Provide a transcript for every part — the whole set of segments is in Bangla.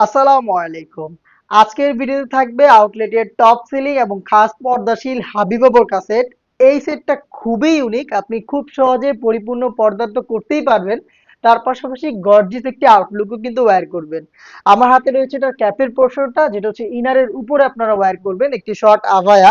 আসসালামু আলাইকুম। আজকের ভিডিওতে থাকবে আউটলেটের টপ সেলিং এবং খাস পর্দাশীল হাবিবাবর কাসেট এই সেটটা খুবই ইউনিক আপনি খুব সহজে পরিপূর্ণ পর্দা তো করতেই পারবেন। তার পাশাপাশি গর্জিস একটি আউটলুকও কিন্তু ওয়্যার করবেন। আমার হাতে রয়েছে এটা ক্যাপের পোর্শনটা, যেটা হচ্ছে ইনারের উপরে আপনারা ওয়্যার করবেন, একটি শর্ট আভায়া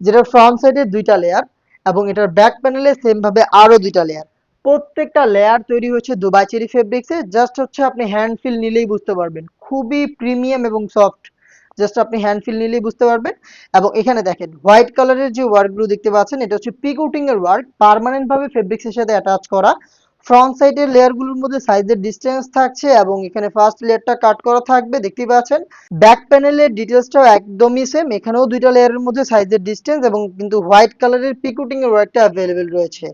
যেটা ফ্রন্ট সাইডে দুইটা লেয়ার এবং এটার ব্যাক প্যানেলে সেম ভাবে আরও দুইটা লেয়ার প্রত্যেকটা লেয়ার তৈরি হয়েছে দুবাই চেরি ফেব্রিক্সে জাস্ট হচ্ছে আপনি হ্যান্ড ফিল নিলেই বুঝতে পারবেন। খুবই প্রিমিয়াম এবং সফট জাস্ট আপনি হ্যান্ড ফিল নিলেই বুঝতে পারবেন। এবং এখানে দেখেন হোয়াইট কালারের যে ওয়ার্কগুলো দেখতে পাচ্ছেন, এটা হচ্ছে পিকউটিং এর ওয়ার্ক পার্মানেন্ট ভাবে ফেব্রিক্সের সাথে অ্যাটাচ করা। ফ্রন্ট সাইডের লেয়ারগুলোর মধ্যে সাইজের ডিস্টেন্স থাকছে এবং এখানে ফার্স্ট লেয়ারটা কাট করা থাকবে, দেখতেই পাচ্ছেন? ব্যাক প্যানেলের ডিটেলসটাও একদমই সেম এখানেও দুইটা লেয়ারের মধ্যে সাইজের ডিস্টেন্স এবং কিন্তু হোয়াইট কালারের পিকুটিং এর ওয়ার্কটা অ্যাভেলেবেল রয়েছে।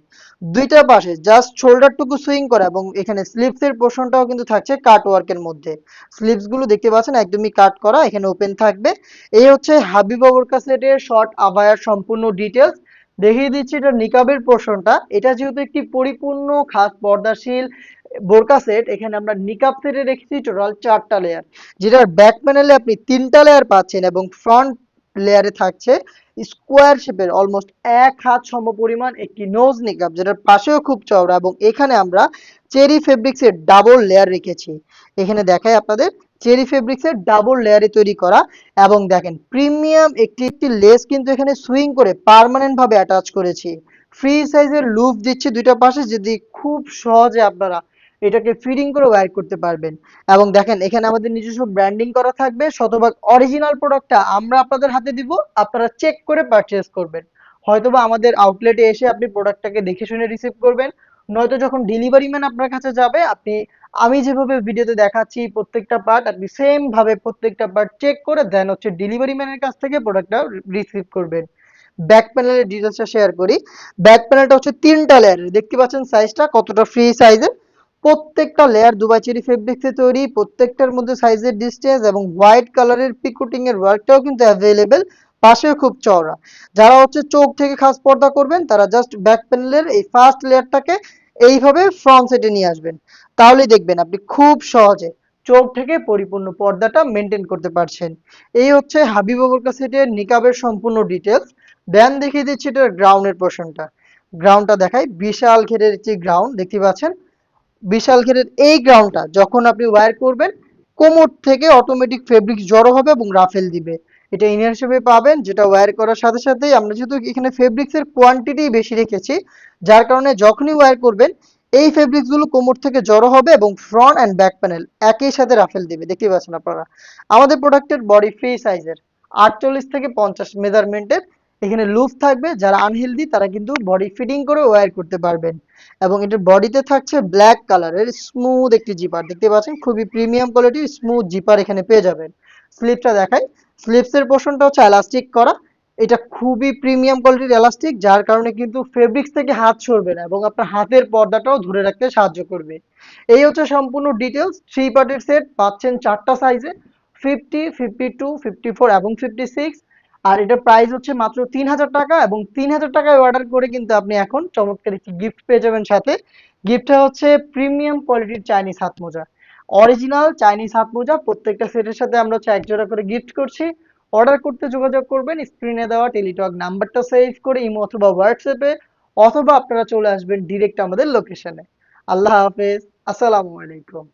দুইটা পাশে জাস্ট শোল্ডারটুকু সুইং করা এবং এখানে স্লিপস এর পোর্শনটাও কিন্তু থাকছে কাট ওয়ার্কের মধ্যে। স্লিপসগুলো দেখতে পাচ্ছেন, একদমই কাট করা, এখানে ওপেন থাকবে। এই হচ্ছে হাবিব অবরকা সেটের শর্ট আবায়ার সম্পূর্ণ ডিটেলস দেখিয়ে দিচ্ছি এটা নিকাবের পোর্শনটা। এটা যেহেতু একটি পরিপূর্ণ খাস পর্দাশীল বোরকা সেট, এখানে আমরা নিকাব সেটে রেখেছি টোটাল চারটা লেয়ার যেটার ব্যাক প্যানেলে আপনি তিনটা লেয়ার পাচ্ছেন এবং ফ্রন্ট লেয়ারে থাকছে স্কোয়ার শেপের অলমোস্ট এক হাত সম পরিমাণ একটি নোজ নিকাব যেটার পাশেও খুব চওড়া এবং এখানে আমরা চেরি ফেব্রিক্সের ডাবল লেয়ার রেখেছি। এখানে দেখায় আপনাদের চেরি ফেব্রিক্সের ডাবল লেয়ারে তৈরি করা এবং দেখেন প্রিমিয়াম একটি একটি লেস কিন্তু এখানে সুইং করে পার্মানেন্ট ভাবে অ্যাটাচ করেছি। ফ্রি সাইজের লুপ দিচ্ছি দুইটা পাশে, যদি খুব সহজে আপনারা এটাকে ফিডিং করে ওয়্যার করতে পারবেন। এবং দেখেন, এখানে আমাদের নিজস্ব ব্র্যান্ডিং করা থাকবে, শতভাগ অরিজিনাল প্রোডাক্টটা আমরা আপনাদের হাতে দিব, আপনারা চেক করে পারচেজ করবেন। হয়তোবা আমাদের আউটলেটে এসে আপনি প্রোডাক্টটাকে দেখে শুনে রিসিভ করবেন, নয়তো যখন ডেলিভারি ম্যান আপনার কাছে যাবে, আপনি, আমি যেভাবে ভিডিওতে দেখাচ্ছি প্রত্যেকটা পার্ট আপনি সেম ভাবে প্রত্যেকটা পার্ট চেক করে দেন হচ্ছে ডেলিভারি ম্যানের কাছ থেকে প্রোডাক্টটা রিসিভ করবেন। ব্যাক প্যানেলের ডিটেলসটা শেয়ার করি। ব্যাক প্যানেলটা হচ্ছে তিনটা লেয়ারের দেখতে পাচ্ছেন সাইজটা কতটা ফ্রি সাইজের প্রত্যেকটা লেয়ার দুবাই চেরি ফেব্রিক্সে তৈরি, প্রত্যেকটার মধ্যে সাইজের ডিস্টেন্স এবং হোয়াইট কালারের পিকুটিং এর ওয়ার্কটাও কিন্তু অ্যাভেলেবেল পাশেও খুব চওড়া। যারা হচ্ছে চোখ থেকে খাস পর্দা করবেন, তারা জাস্ট ব্যাক প্যানেলের এই ফার্স্ট লেয়ারটাকে এইভাবে ফ্রন্ট সাইডে নিয়ে আসবেন। তাহলেই দেখবেন আপনি খুব সহজে চোখ থেকে পরিপূর্ণ পর্দাটা মেনটেন করতে পারছেন। এই হচ্ছে হাবিব অবরকা সেটের নিকাবের সম্পূর্ণ ডিটেলস দেন দেখিয়ে দিচ্ছি এটার গ্রাউন্ডের পোর্শনটা গ্রাউন্ডটা দেখাই, বিশাল ঘেরের একটি গ্রাউন্ড দেখতে পাচ্ছেন? বিশাল ঘেরের এই গ্রাউন্ডটা যখন আপনি ওয়্যার করবেন, কোমর থেকে অটোমেটিক ফেব্রিক জড়ো হবে এবং রাফেল দিবে। এটা ইনার হিসেবে পাবেন, যেটা ওয়্যার করার সাথে সাথেই আমরা যেহেতু এখানে ফেব্রিক্সের কোয়ান্টিটি বেশি রেখেছি, যার কারণে যখনই ওয়্যার করবেন, এই ফেব্রিক্সগুলো কোমর থেকে জড়ো হবে এবং ফ্রন্ট অ্যান্ড ব্যাক প্যানেল একই সাথে রাফেল দিবে। দেখতে পাচ্ছেন আপনারা। আমাদের প্রোডাক্টের বডি ফ্রি সাইজের আটচল্লিশ থেকে পঞ্চাশ মেজারমেন্টের এখানে লুপ থাকবে, যারা আনহেলদি তারা কিন্তু বডি ফিটিং করে ওয়ার করতে পারবেন। এবং এটার বডিতে থাকছে ব্ল্যাক কালারের স্মুথ একটি জিপার দেখতে পাচ্ছেন, খুবই প্রিমিয়াম কোয়ালিটির স্মুথ জিপার এখানে পেয়ে যাবেন। স্লিপটা দেখাই। স্লিপসের পোর্শনটা হচ্ছে এলাস্টিক করা। এটা খুবই প্রিমিয়াম কোয়ালিটির এলাস্টিক যার কারণে কিন্তু ফেব্রিক্স থেকে হাত সরবে না এবং আপনার হাতের পর্দাটাও ধরে রাখতে সাহায্য করবে। এই হচ্ছে সম্পূর্ণ ডিটেলস থ্রি পার্টের সেট পাচ্ছেন চারটা সাইজে fifty fifty two fifty four এবং ফিফটি সিক্স আর এটার প্রাইস হচ্ছে মাত্র তিন হাজার টাকা এবং তিন হাজার টাকায় অর্ডার করে কিন্তু আপনি এখন চমৎকার একটি গিফট পেয়ে যাবেন সাথে। গিফটটা হচ্ছে প্রিমিয়াম কোয়ালিটির চাইনিজ হাত মোজা অরিজিনাল চাইনিজ হাত মোজা প্রত্যেকটা সেটের সাথে আমরা হচ্ছে একজোড়া করে গিফট করছি। অর্ডার করতে যোগাযোগ করবেন স্ক্রিনে দেওয়া টেলিটক নাম্বারটা সেভ করে ইমো অথবা হোয়াটসঅ্যাপে অথবা আপনারা চলে আসবেন ডিরেক্ট আমাদের লোকেশনে আল্লাহ হাফেজ, আসসালামু আলাইকুম।